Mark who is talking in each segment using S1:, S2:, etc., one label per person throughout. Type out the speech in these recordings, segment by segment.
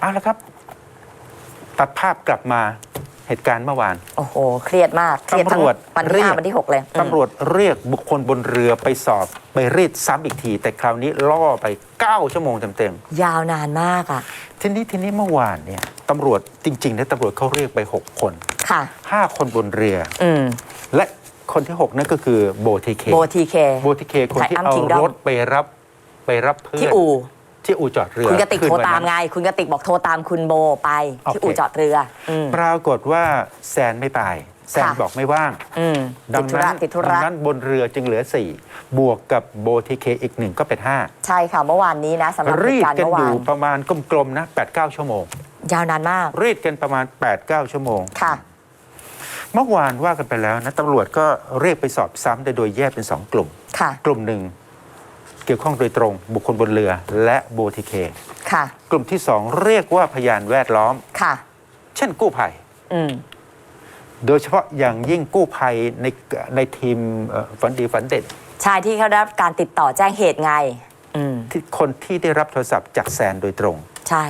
S1: เอาละครับ ตัดภาพกลับมาเหตุการณ์เมื่อวาน
S2: โอ้โห เครียดมาก เครียดทั้ง
S1: ตำรวจ
S2: วัน
S1: เรี
S2: ที่
S1: ยก
S2: ห้าวันที่หกเลยอืม
S1: ตำรวจเรียกบุคคลบนเรือไปสอบ ไปรีดซ้ำอีกที แต่คราวนี้ล่อไป 9 ชั่วโมงเต็ม
S2: ยาวนานมากอะ
S1: ๆทีนี้ทีนี้เมื่อวานเนี่ยตำรวจจริงๆเนี่ยตำรวจเขาเรียกไป 6 คน
S2: ค่ะ
S1: 5 คนบนเรือ
S2: อืม
S1: และคนที่ 6 นั่นก็คือโบทีเค
S2: โบทีเค
S1: โบทีเค คนที่
S2: Triumph
S1: เอา
S2: Kingdom
S1: รถไปรับไปรับเพื่อน
S2: ที่อู่
S1: ที่อู่จอดเรือ
S2: คุณกติก
S1: คืน
S2: โทร
S1: วัน
S2: ตาม
S1: นั้น
S2: ไง คุณกติกบอกโทรตามคุณโบไป ที่
S1: โอเค
S2: อู่จอดเรืออืม
S1: ปรากฏว่าแซนไม่ไปแซน
S2: ค่ะ
S1: บอกไม่ว่าง
S2: อืม
S1: ดั
S2: ติดธุ
S1: นั้
S2: ระ
S1: น
S2: ติดธุ
S1: ดั
S2: ระ
S1: งนั้นบนเรือจึงเหลือ 4 บวกกับโบทีเคอีกหนึ่งก็เป็น
S2: ใช่ค่ะเมื่อวานนี้นะสำหรับ
S1: 5
S2: เห
S1: รี
S2: ตุ
S1: ด
S2: การณ์
S1: กัน
S2: เมื่อ
S1: อ
S2: วา
S1: ยู่
S2: น
S1: ประมาณกลมๆนะ 8-9 ชั่วโมง
S2: ยาวนานมาก
S1: รีดกันประมาณ 8-9 ชั่วโมง
S2: ค่ะ
S1: เมื่อวานว่ากันไปแล้วนะตำรวจก็เรียกไปสอบซ้ำแต่โดยแยกเป็น 2 กลุ่ม
S2: ค่ะ
S1: กลุ่มหนึ่ง เกี่ยวข้องโดยตรง บุคคลบนเรือและโบทีเค
S2: ค่ะ
S1: กลุ่มที่ 2 เรียกว่าพยานแวดล้อม
S2: ค่ะ
S1: เช่นกู้ภัย
S2: อืม
S1: โดยเฉพาะอย่างยิ่งกู้ภัยในในทีมเอ่อฝันดีฝันเด็ด
S2: ชายที่เขาได้รับการติดต่อแจ้งเหตุไง อืม
S1: ที่คนที่ได้รับโทรศัพท์จากแซนโดยตรง
S2: ใช่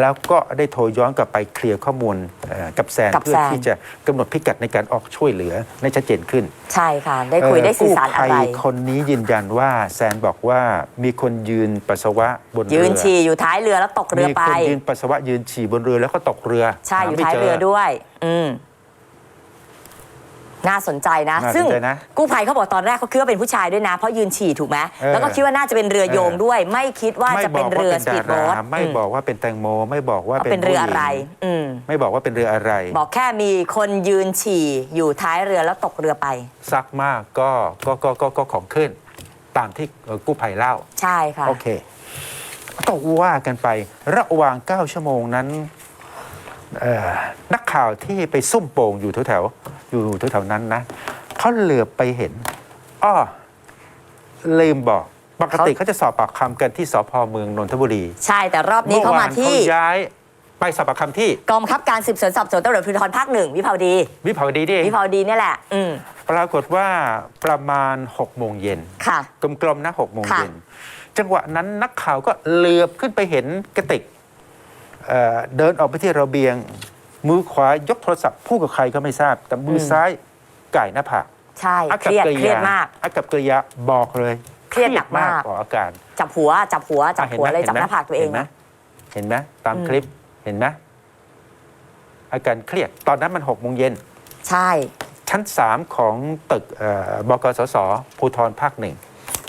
S1: แล้วก็ได้โทรย้อนกลับไปเคลียร์ข้อมูลเอ่อกับแซน
S2: กับ
S1: เพื่อ
S2: แซน
S1: ที่จะกำหนดพิกัดในการออกช่วยเหลือในชัดเจนขึ้น
S2: ใช่ค่ะ ได้คุยได้สื่อสารอะไร
S1: กู้ภัยคนนี้ยืนยันว่าแซนบอกว่ามีคนยืนปัสสาวะบนเรือ
S2: ยืนฉี่อยู่ท้ายเรือแล้วตกเรือ
S1: มี
S2: ไป
S1: คนยืนปัสสาวะยืนฉี่บนเรือแล้วก็ตกเรือ
S2: ใช่อยู่
S1: หไม่
S2: ท้าย
S1: จ
S2: เรือด้วย อืม น่าสนใจนะ
S1: น่าสนใจ
S2: ซึ่ง
S1: นะ
S2: กู้ภัยเขาบอกตอนแรกเขาคิดว่าเป็นผู้ชายด้วยนะ เพราะยืนฉี่ถูกไหม
S1: เออ
S2: แล้วก็คิดว่าน่าจะเป็นเรือโยง
S1: เออ
S2: ด้วย ไม่คิดว่า
S1: ไม่
S2: จะ
S1: บ
S2: เป็
S1: อนกว่า
S2: เรือ
S1: เป็น
S2: สปี
S1: ดา
S2: ดโบ๊
S1: รา
S2: ท
S1: ไม่บอกว่าเป็นแตงโม ไม่บอกว่า
S2: ว่า
S1: เป็น
S2: เป็นเรืออะไร
S1: ผู้หญิง
S2: อืม
S1: ไม่บอกว่าเป็นเรืออะไร
S2: บอกแค่มีคนยืนฉี่อยู่ท้ายเรือแล้วตกเรือไป
S1: ซักมากก็ก็ก็ก็ก็ของขึ้น ตามที่เอ่อกู้ภัยเล่า
S2: ใช่ค่ะ
S1: โอเค ก็ว่ากันไประหว่าง 9 ชั่วโมงนั้นเอ่อนักข่าวที่ไปซุ่มโป่งอยู่แถวๆ อยู่แถวๆนั้นนะเขาเหลือบไปเห็นอ้อลืมบอก ปกติเขาจะสอบปากคำกันที่สพเมืองนนทบุรี
S2: ใช่แต่รอบนี้เขามาที่
S1: เมื่อวานเขาย้ายไปสอบปากคำที่
S2: กองบังคับการสืบสวนสอบสวนตำรวจภูธรภาคหนึ่งวิภาวดี
S1: วิภาวดีนี่เอง
S2: วิภาวดีเนี่ยแหละ อืม
S1: ปรากฏว่าประมาณ6โมงเย็น
S2: ค่ะ
S1: กลมๆนะ6โมง
S2: ค่ะ
S1: เย็นจังหวะนั้นนักข่าวก็เหลือบขึ้นไปเห็นกระติกเอ่อเดินออกไปที่ระเบียง มือขวายกโทรศัพท์พูดกับใครก็ไม่ทราบ แต่มืออ
S2: ม
S1: ซ้ายไก่หน้าผาก
S2: ใช่
S1: อา
S2: เค
S1: กับ
S2: รียด
S1: กริ
S2: เครีย
S1: ยา
S2: ดมาก
S1: อากับกริยาบอกเลย
S2: เครียดหนักมาก
S1: ออกอาการ
S2: จับหัวจับหัวจับ
S1: อะห็น
S2: หัว
S1: ไม
S2: เลย
S1: ห็
S2: จับ
S1: ไม
S2: หน้าผากตัวเอง
S1: เห็นไหม
S2: นะ
S1: เห็นไหมตาม
S2: อืม
S1: คลิปเห็นไหมอาการเครียดตอนนั้นมันหกโมงเย็น
S2: ใช่
S1: ชั้นสามของตึกเอ่อบกสสภูธรภาคหนึ่ง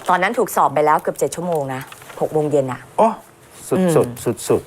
S2: ตอนนั้นถูกสอบไปแล้วเกือบเจ็ดชั่วโมงนะหกโมงเย็นอะ
S1: โอ้สุด
S2: อืม
S1: สุดสุดสุด